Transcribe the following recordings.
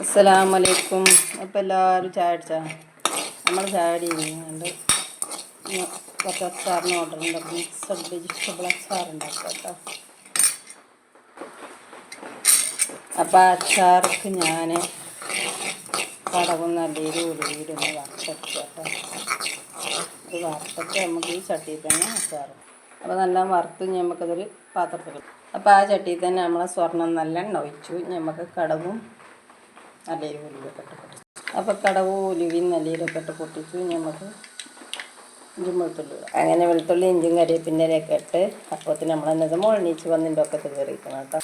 അസ്സലാമലൈക്കും. അപ്പം എല്ലാവരും ചായ അടിച്ചാ നമ്മൾ ചായ അടിയുന്നുണ്ട് കുറച്ച് അച്ചാറിന് ഓർഡർ ഉണ്ടാക്കും മിക്സഡ് വെജിറ്റബിൾ അച്ചാർ ഉണ്ടാക്കുക കേട്ടോ അപ്പം അച്ചാർക്ക് ഞാൻ കടകുന്ന നല്ലൊരു ഉരുവിടുന്ന വറുത്തെടുക്കുക കേട്ടോ ഇത് വറുത്തിട്ട് നമുക്ക് ഈ ചട്ടിയിൽ തന്നെ അച്ചാർ അപ്പോൾ നല്ല വറുത്ത് നമുക്കതൊരു പാത്രത്തിൽ അപ്പോൾ ആ ചട്ടിയിൽ തന്നെ നമ്മളെ സ്വർണം നല്ല എണ്ണ ഒഴിച്ചു. നമുക്ക് കടവും നല്ലൊരു ഉലുവൊക്കെ പൊട്ടിച്ചു. അപ്പോൾ കടവ് ഉലുവിൽ നല്ലൊരൊക്കെ ഇട്ട് പൊട്ടിച്ചു. നമുക്ക് ഇഞ്ചും വെളുത്തുള്ളി. അങ്ങനെ വെളുത്തുള്ളി ഇഞ്ചും കറിവേപ്പിന്റെലൊക്കെ ഇട്ട് അപ്പത്തിന് നമ്മൾ എന്നത് മുഴണീച്ച് വന്നിന്റെ ഒക്കെ കയറിയിരിക്കണം കേട്ടോ.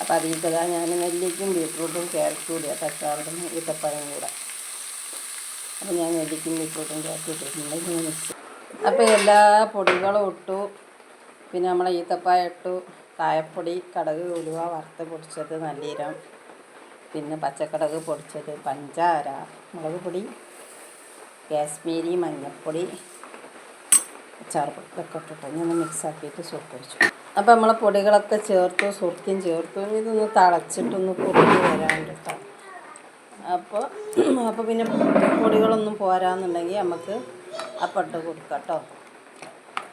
അപ്പോൾ അതിൽ ഞാൻ നെല്ലിക്കും ബീട്രൂട്ടും ക്യാരറ്റും കൂടി തക്കാളും ഈത്തപ്പഴം കൂടെ. അപ്പോൾ ഞാൻ നെല്ലിക്കും ബീട്രൂട്ടും ക്യാരറ്റും ഇട്ടിട്ടുണ്ട്. അപ്പോൾ എല്ലാ പൊടികളും ഇട്ടു. പിന്നെ നമ്മളെ ഈത്തപ്പായ ഇട്ടു. കായപ്പൊടി കടക് ഉലുവ വറുത്ത് പൊടിച്ചത് നല്ലീരം പിന്നെ പച്ചക്കടക് പൊടിച്ചത് പഞ്ചാര മുളക് പൊടി കാശ്മീരി മഞ്ഞൾപ്പൊടി അച്ചാർപ്പൊടി ഇതൊക്കെ ഇട്ടിട്ട് ആക്കിയിട്ട് വെച്ചു. അപ്പോൾ നമ്മളെ പൊടികളൊക്കെ ചേർത്തു സുർക്കിയും ചേർത്തു. ഇതൊന്ന് തളച്ചിട്ടൊന്ന് കുറുകി വരാണ്ട് അപ്പോൾ അപ്പോൾ പിന്നെ പൊടികളൊന്നും പോരാന്നുണ്ടെങ്കിൽ നമുക്ക് അപ്പട്ട് കൊടുക്കാം കേട്ടോ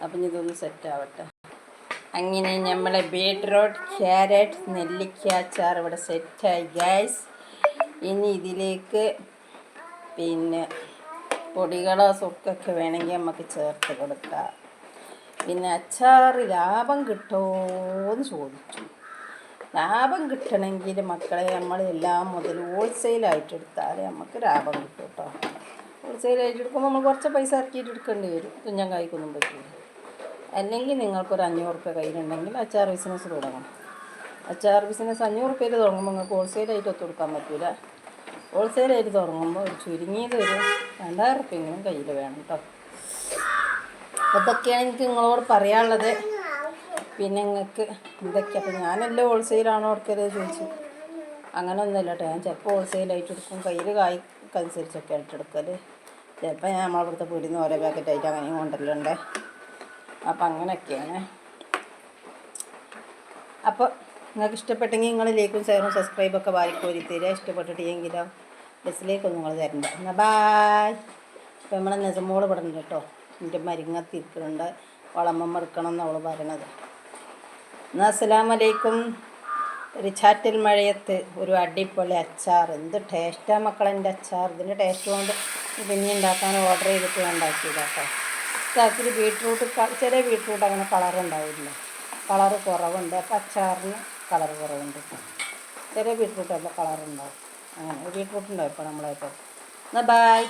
അപ്പം ഇതൊന്ന് സെറ്റ് ആവട്ടെ. അങ്ങനെ നമ്മളെ ബീട്രൂട്ട് ക്യാരറ്റ് നെല്ലിക്ക അച്ചാർ ഇവിടെ സെറ്റായി ഗ്യാസ് ഇനി ഇതിലേക്ക് പിന്നെ പൊടികളോ സുക്കൊക്കെ വേണമെങ്കിൽ നമുക്ക് ചേർത്ത് കൊടുക്കാം. പിന്നെ അച്ചാർ ലാഭം കിട്ടുമോയെന്ന് ചോദിച്ചു. ലാഭം കിട്ടണമെങ്കിൽ മക്കളെ നമ്മൾ എല്ലാം മുതൽ ഹോൾസെയിലായിട്ട് എടുത്താൽ നമുക്ക് ലാഭം കിട്ടും കേട്ടോ ഹോൾസെയിലായിട്ട് എടുക്കുമ്പോൾ നമ്മൾ കുറച്ച് പൈസ ഇറക്കിയിട്ട് എടുക്കേണ്ടി വരും. തുഞ്ഞം കായ്ക്കൊന്നും പറ്റില്ല. അല്ലെങ്കിൽ നിങ്ങൾക്കൊരു അഞ്ഞൂറ് റുപ്യ കയ്യിലുണ്ടെങ്കിൽ അച്ചാർ ബിസിനസ് തുടങ്ങണം അച്ചാർ ബിസിനസ് അഞ്ഞൂറ് റുപ്യയിൽ തുടങ്ങുമ്പോൾ നിങ്ങൾക്ക് ഹോൾസെയിലായിട്ട് ഒത്തു കൊടുക്കാൻ പറ്റില്ല ഹോൾസെയിലായിട്ട് തുടങ്ങുമ്പോൾ ഒരു ചുരുങ്ങിയത് ഒരു രണ്ടായിരം റുപ്യെങ്കിലും കയ്യിൽ വേണം കേട്ടോ. അതൊക്കെയാണ് എനിക്ക് നിങ്ങളോട് പറയാനുള്ളത്. പിന്നെ നിങ്ങൾക്ക് ഇതൊക്കെ അപ്പോൾ ഞാനെല്ലാം ഹോൾസെയിലാണോ എടുക്കരുത് ചോദിച്ചു. അങ്ങനെ ഒന്നുമില്ല കേട്ടോ. ഞാൻ ചിലപ്പോൾ ഹോൾസെയിലായിട്ട് എടുക്കും. കയ്യിൽ കായ്ക്കനുസരിച്ചൊക്കെ ആയിട്ട് എടുക്കൽ ചിലപ്പോൾ ഞാൻ നമ്മളവിടുത്തെ പീടിയിൽ നിന്ന് ഓരോ പാക്കറ്റായിട്ട് അങ്ങനെ കൊണ്ടല്ലുണ്ട് അപ്പം അങ്ങനെയൊക്കെയാണ്. അപ്പോൾ നിങ്ങൾക്ക് ഇഷ്ടപ്പെട്ടെങ്കിൽ നിങ്ങൾ ലൈക്കും ഷെയറും സബ്സ്ക്രൈബൊക്കെ വാരിക്കോരി തരിക. ഇഷ്ടപ്പെട്ടിട്ടെങ്കിലോ ബസ്സിലേക്കൊന്നും നിങ്ങൾ തരണ്ട എന്നാൽ ബായ് ഇപ്പം നമ്മളെ നെസമോൾ ഉണ്ട് കേട്ടോ. എന്റെ മരുങ്ങത്തിരിക്കുന്നുണ്ട് വളമ്മ എടുക്കണം എന്ന് അവൾ പറയണത്. എന്നാൽ അസ്സലാമലൈക്കും ഒരു ചാറ്റൽ മഴയത്ത് ഒരു അടിപൊളി അച്ചാർ. എന്ത് ടേസ്റ്റാണ് മക്കളെ എന്റെ അച്ചാർ. ഇതിന്റെ ടേസ്റ്റ് കൊണ്ട് പിന്നെ ഉണ്ടാക്കാൻ ഓർഡർ ചെയ്തിട്ട് ഉണ്ടാക്കിയതാട്ടോ ഇതാക്കിൽ ബീട്രൂട്ട് ചെറിയ ബീട്രൂട്ട് അങ്ങനെ കളർ ഉണ്ടാവില്ല. കളറ് കുറവുണ്ട്. അപ്പം അച്ചാറിന് കളർ കുറവുണ്ട് ചെറിയ ബീട്രൂട്ട് കളറുണ്ടാവും അങ്ങനെ ബീട്രൂട്ട് ഉണ്ടാവും ഇപ്പോൾ നമ്മളായിട്ട്. എന്നാൽ ബായ്